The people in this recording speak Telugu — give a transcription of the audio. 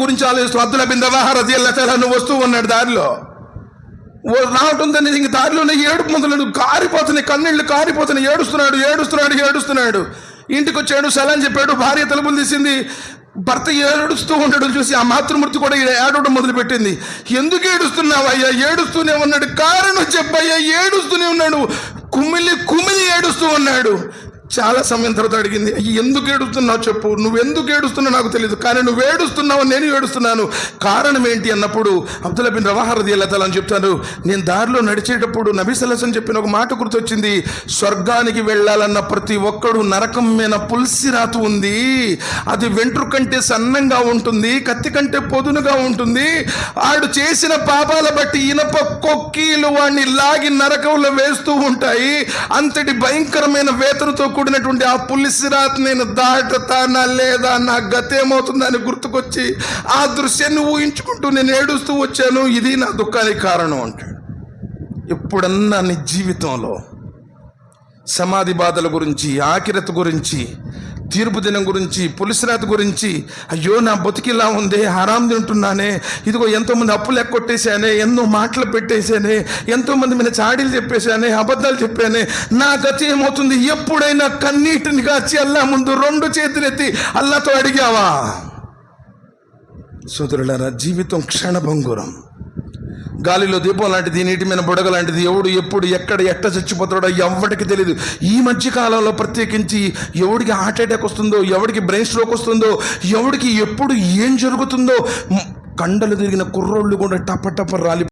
గురించి ఆలోచిస్తూ అబ్దుల్ బిన్ రవాహా వస్తూ ఉన్నాడు దారిలో. ఓ రావటంతో ఇంక దారిలోనే ఏడుపు మొదలు కారిపోతున్నాయి కన్నీళ్ళు కారిపోతున్నాయి. ఏడుస్తున్నాడు ఏడుస్తున్నాడు ఏడుస్తున్నాడు. ఇంటికి వచ్చాడు సలాం చెప్పాడు భార్య తలుపులు తీసింది. భర్త ఏడుస్తూ ఉండడం చూసి ఆ మాతృమూర్తి కూడా ఏడవడం మొదలుపెట్టింది. ఎందుకు ఏడుస్తున్నావు అయ్యా? ఏడుస్తూనే ఉన్నాడు. కారణం చెప్పయ్యా ఏడుస్తూనే ఉన్నాడు. కుమిలి కుమిలి ఏడుస్తూ ఉన్నాడు. చాలా సమయం తర్వాత అడిగింది అయ్యి ఎందుకు ఏడుస్తున్నావు చెప్పు? నువ్వు ఎందుకు ఏడుస్తున్నావు నాకు తెలియదు కానీ నువ్వు ఏడుస్తున్నావు నేను ఏడుస్తున్నాను. కారణం ఏంటి అన్నప్పుడు అబ్దుల్లా బిన్ రవాహరది అని చెప్తాను నేను దారిలో నడిచేటప్పుడు నబీసలసన్ చెప్పిన ఒక మాట గుర్తొచ్చింది. స్వర్గానికి వెళ్ళాలన్న ప్రతి ఒక్కడు నరకం మీద పులిసి రాతు ఉంది. అది వెంట్రు కంటే సన్నంగా ఉంటుంది కత్తి కంటే పొదునుగా ఉంటుంది. ఆడు చేసిన పాపాల బట్టి ఇనప కొక్కీలు వాడిని లాగి నరకంలో వేస్తూ ఉంటాయి. అంతటి భయంకరమైన వేతనతో కూడినటువంటి ఆ పులిసిరాత్ నేను దాటుతానా లేదా నా గతేమవుతుందని గుర్తుకొచ్చి ఆ దృశ్యాన్ని ఊహించుకుంటూ నేను ఏడుస్తూ వచ్చాను. ఇది నా దుఃఖానికి కారణం అంటాడు. ఎప్పుడన్నా నీ జీవితంలో సమాధి బాధల గురించి ఆకిరత గురించి తీర్పు దినం గురించి పులిసిరాత గురించి అయ్యో నా బతికిలా ఉంది హరాం తింటున్నానే ఇదిగో ఎంతోమంది అప్పులు ఎక్కొట్టేశానే ఎన్నో మాటలు పెట్టేశానే ఎంతోమంది మీద చాడీలు చెప్పేశానే అబద్ధాలు చెప్పానే నా గతి ఏమవుతుంది? ఎప్పుడైనా కన్నీటిని కాచి అల్లా ముందు రెండు చేతులెత్తి అల్లాతో అడిగావా? సోదరులారా జీవితం క్షణభంగురం. గాలిలో దీపం లాంటిది నీటి మీద బుడగ లాంటిది ఎవడు ఎప్పుడు ఎక్కడ ఎట్ట చచ్చిపోతాడో ఎవరికి తెలియదు ఈ మధ్య కాలంలో ప్రత్యేకించి ఎవడికి హార్ట్ అటాక్ వస్తుందో ఎవడికి బ్రెయిన్ స్ట్రోక్ వస్తుందో ఎవడికి ఎప్పుడు ఏం జరుగుతుందో కండలు తిరిగిన కుర్రోళ్ళు కూడా టప టప రాలి